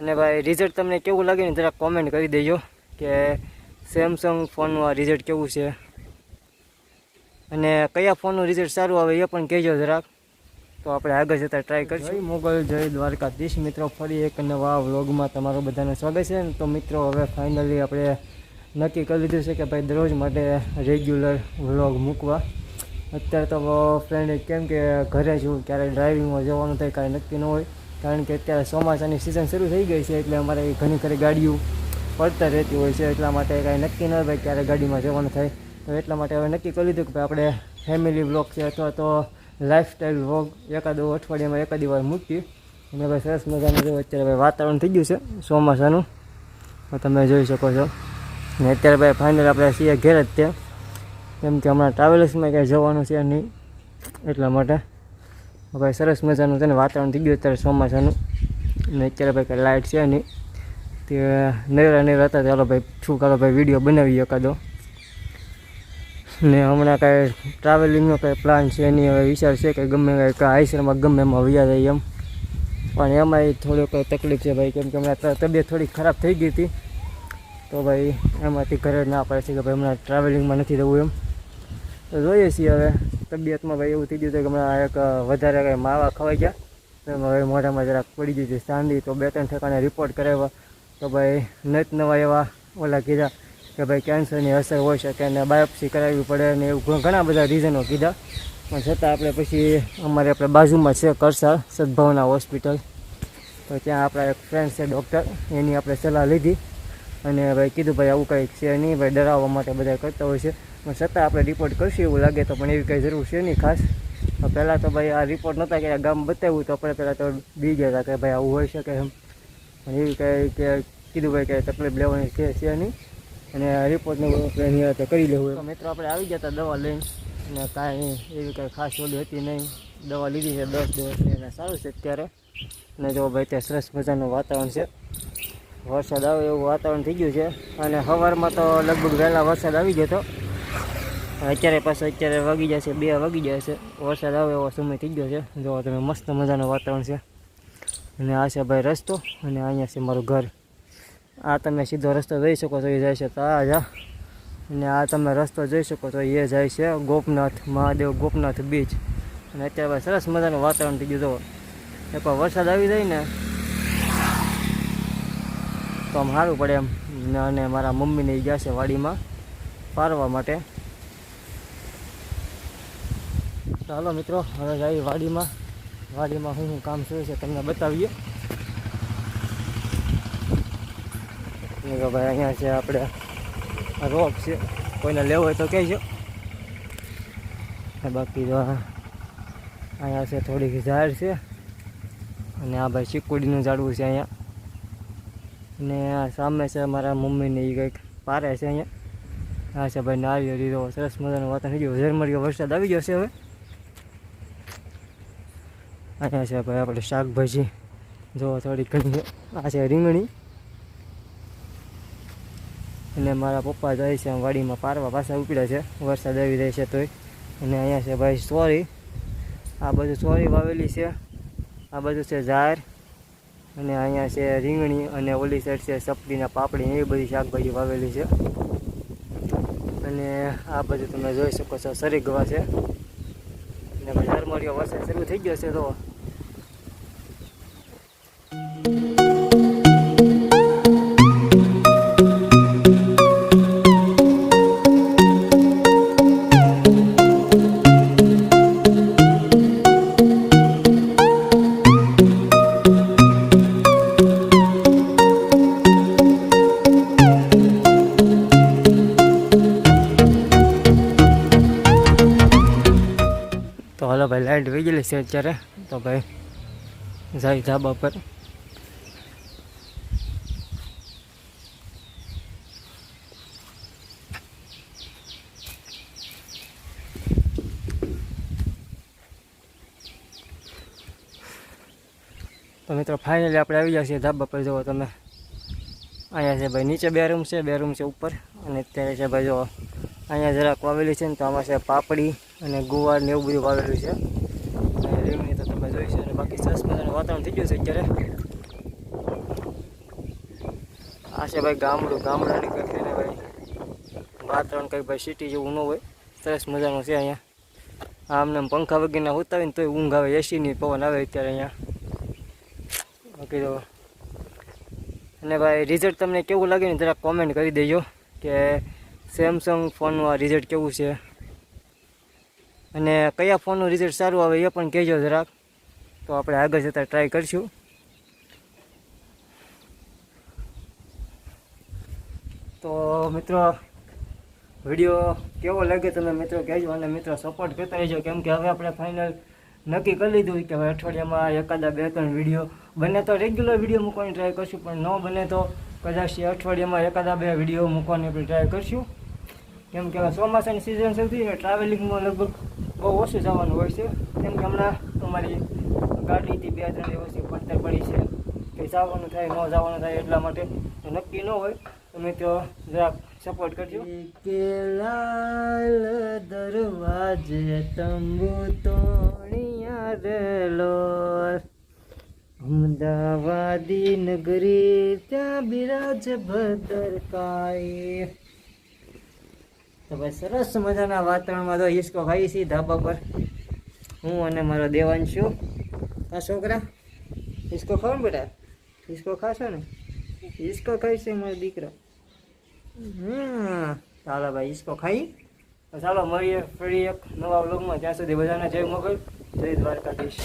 અને ભાઈ રિઝલ્ટ તમને કેવું લાગે ને જરાક કોમેન્ટ કરી દેજો કે સેમસંગ ફોનનું આ રિઝલ્ટ કેવું છે. અને કયા ફોનનું રિઝલ્ટ સારું આવે એ પણ કહેજો જરાક. તો આપણે આગળ જતાં ટ્રાય કરીશું. મોગલ જય દ્વારકાધીશ. મિત્રો ફરી એક નવા વ્લોગમાં તમારું બધાને સ્વાગત છે. તો મિત્રો હવે ફાઇનલી આપણે નક્કી કરી લીધું છે કે ભાઈ દરરોજ માટે રેગ્યુલર વ્લોગ મૂકવા. અત્યારે તો ફ્રેન્ડ કેમ કે ઘરે છું ક્યારેક ડ્રાઇવિંગમાં જવાનું થાય કાંઈ નક્કી ન હોય. કારણ કે અત્યારે ચોમાસાની સિઝન શરૂ થઈ ગઈ છે એટલે અમારે ઘણી ખરી ગાડીઓ પડતા રહેતી હોય છે એટલા માટે કાંઈ નક્કી ન ભાઈ ક્યારે ગાડીમાં જવાનું થાય. તો એટલા માટે હવે નક્કી કરી લીધું કે ભાઈ આપણે ફેમિલી વ્લોગ છે અથવા તો લાઈફસ્ટાઈલ વ્લોગ એકાદો અઠવાડિયામાં એકાદી વાર મૂકી અને ભાઈ સરસ મજાનું જો અત્યારે ભાઈ વાતાવરણ થઈ ગયું છે ચોમાસાનું. તો તમે જોઈ શકો છો. ને અત્યારે ભાઈ ફાઇનલ આપણે છીએ ઘેર જ ત્યાં. કેમ કે હમણાં ટ્રાવેલ્સમાં ક્યાંય જવાનું છે નહીં એટલા માટે. ભાઈ સરસ મજાનું છે ને વાતાવરણ થઈ ગયું અત્યારે ચોમાસાનું. ને અત્યારે ભાઈ કાંઈ લાઇટ છે નહીં. તે નૈરા નૈરા હતા ચાલો ભાઈ શું ચાલો ભાઈ વીડિયો બનાવી એકાદો. ને હમણાં કાંઈ ટ્રાવેલિંગનો કાંઈ પ્લાન છે નહીં, હવે વિચાર છે કે ગમે કાંઈ આઈસરમાં ગમે એમાં વ્યા જાય એમ. પણ એમાંય થોડીક તકલીફ છે ભાઈ, કેમ કે હમણાં તબિયત થોડી ખરાબ થઈ ગઈ હતી. તો ભાઈ એમાંથી ઘરે ના પડે છે કે ભાઈ હમણાં ટ્રાવેલિંગમાં નથી રહેવું એમ. તો જોઈએ છીએ હવે. તબિયતમાં ભાઈ એવું થઈ ગયું કે હમણાં એક વધારે કંઈ માવા ખવાઈ ગયા. તો હવે મોઢામાં જરાક પડી ગઈ હતી સાંદી તો બે ત્રણ ઠેકાણે રિપોર્ટ કરાવ્યા. તો ભાઈ નત નવા એવા ઓલા કીધા કે ભાઈ કેન્સરની અસર હોઈ શકે અને બાયોપ્સી કરાવવી પડે અને એવું ઘણા બધા રીઝનો કીધા. પણ છતાં આપણે પછી અમારે આપણે બાજુમાં છે કરસા સદભાવના હોસ્પિટલ તો ત્યાં આપણા એક ફ્રેન્ડ છે ડૉક્ટર એની આપણે સલાહ લીધી. અને ભાઈ કીધું, ભાઈ આવું કંઈક છે નહીં. ભાઈ ડરાવવા માટે બધા કરતા હોય છે. પણ છતાં આપણે રિપોર્ટ કરશું એવું લાગે તો પણ એવી કંઈ જરૂર છે નહીં ખાસ. પહેલાં તો ભાઈ આ રિપોર્ટ નહોતા કે ગામ બતાવ્યું તો આપણે પહેલાં તો બી ગયા હતા કે ભાઈ આવું હોઈ શકે એમ. પણ એવી કંઈ કે કીધું ભાઈ કે તકલીફ લેવાની કે છે નહીં. અને રિપોર્ટને એની હાથે કરી લેવું તો મિત્રો આપણે આવી ગયા હતા દવા લઈને. અને કાંઈ એવી કંઈ ખાસ ઓલી હતી નહીં. દવા લીધી છે દસ દિવસ એને સારું છે અત્યારે. અને જો ભાઈ ત્યાં સરસ મજાનું વાતાવરણ છે. વરસાદ આવે એવું વાતાવરણ થઈ ગયું છે. અને સવારમાં તો લગભગ વહેલા વરસાદ આવી ગયો હતો. અત્યારે પાસે અત્યારે વાગી જશે, બે વાગી જશે. વરસાદ આવે એવો સમય થઈ ગયો છે. જો તમે મસ્ત મજાનું વાતાવરણ છે. અને આ છે ભાઈ રસ્તો, અને અહીંયા છે મારું ઘર. આ તમે સીધો રસ્તો જોઈ શકો છો, એ જાય છે તાજા. અને આ તમે રસ્તો જોઈ શકો છો, એ જાય છે ગોપનાથ, મહાદેવ ગોપનાથ બીચ અને અત્યારે સરસ મજાનું વાતાવરણ થઈ ગયું જોવો એકવાર વરસાદ આવી જાય ને, તો આમ સારું પડે એમ. અને મારા મમ્મીને ગયા છે વાડીમાં પારવા માટે. ચાલો મિત્રો, હવે જઈએ વાડીમાં. વાડીમાં શું શું કામ શું છે તમને બતાવીએ. ભાઈ અહીંયા છે આપણે. રોપ છે. કોઈને લેવો હોય તો કહેજો. ને બાકી તો અહીંયા છે થોડીક ઝાડ છે. અને આ ભાઈ ચીકુડીનું ઝાડવું છે અહીંયા. અને આ સામે છે મારા મમ્મીને એ કંઈક પારે છે અહીંયા. હા છે ભાઈ નારિયેળ લીધો સરસ મજાનું વાતાવરણ. થઈ ગયું વરસાદ આવી ગયો છે હવે. અહીંયા છે ભાઈ આપણે શાકભાજી. જો થોડી ઘણી આ છે રીંગણી. અને મારા પપ્પા જાય છે વાડીમાં પારવા પાછા ઉપડ્યા છે. વરસાદ આવી જાય છે તોય. અને અહીંયા છે ભાઈ સોરી. આ બધું સોરી વાવેલી છે. આ બધું છે ઝાર. અને અહીંયા છે રીંગણી અને ઓલી સાઈડ છે સપડીના પાપડી એવી બધી શાકભાજી વાવેલી છે. અને આ બધું તમે જોઈ શકો છો સરી ગવા છે. અને ભાઈ ઝરમરીયો વરસાદ શરૂ થઈ ગયો છે તો લાઈટ ગયેલી છે અત્યારે. તો ભાઈ, જાય ધાબા પર. તો મિત્રો ફાઇનલી આપણે આવી જશે ધાબા પર. જુઓ તમે, અહીંયા છે ભાઈ, નીચે બે રૂમ છે, બે રૂમ છે ઉપર. અને અત્યારે છે ભાઈ જો અહીંયા જરાક વાવેલી છે ને તો આમાં છે પાપડી અને ગુવાર ને એવું બધું વાવેલું છે. રીંગણી તો તમે જોઈ અને બાકી સરસ મજાનું વાતાવરણ થઈ છે અત્યારે? આ ભાઈ ગામડું ગામડાની કંઈક ને ભાઈ વાતાવરણ કંઈક ભાઈ સિટી જેવું ન હોય સરસ મજાનું છે અહીંયા આમને આમ પંખા વગેરેના હોતા હોય ને તોય ઊંઘ આવે એસીની પવન આવે અત્યારે અહીંયા બાકી તો અને ભાઈ રિઝલ્ટ તમને કેવું લાગે ને જરાક કોમેન્ટ કરી દેજો કે સેમસંગ ફોનનું આ રિઝલ્ટ કેવું છે અને કયા ફોનનું રિઝલ્ટ સારું આવે એ પણ કહેજો જરાક. તો આપણે આગળ જતાં ટ્રાય કરીશું. તો મિત્રો, વીડિયો કેવો લાગે તમે મિત્રો કહેજો અને મિત્રો સપોર્ટ કરતા રહેજો. કેમ કે હવે આપણે ફાઇનલ નક્કી કરી લીધું કે હવે અઠવાડિયામાં એકાદા બે ત્રણ વીડિયો બને તો રેગ્યુલર વીડિયો મૂકવાની ટ્રાય કરશું, પણ ન બને તો કદાચ અઠવાડિયામાં એકાદા બે વીડિયો મૂકવાની આપણે ટ્રાય કરશું. કેમ કે હવે ચોમાસાની સિઝન સૌથી ટ્રાવેલિંગમાં લગભગ બહુ ઓછું જવાનું હોય છે. કેમ કે હમણાં અમારી ગાડીથી બે ત્રણ દિવસથી પડતર પડી છે. કે જવાનું થાય, ન જવાનું થાય એટલા માટે નક્કી ન હોય. તમે તો જરાક સપોર્ટ કરજો. કે લાલ દરવાજે તંબુ તોણિયા રેલો. અમદાવાદી નગરી ત્યાં બિરાજ ભદ્રકાળી તો ભાઈ સરસ મજાના વાતાવરણમાં તો હિસકો ખાઈ છીએ ધાબા પર. હું અને મારો દેવાંશુ આ છોકરા હિસકો ખાવ ને બેટા? હિસકો ખાશો ને? હિસકો ખાઈ છે મારો દીકરો. હમ, ચાલો ભાઈ હિસકો ખાઈ. ચાલો મળીએ ફરી એક નવા વ્લોગમાં. ત્યાં સુધી બધાને જય મોકલ જય દ્વારકાધીશ.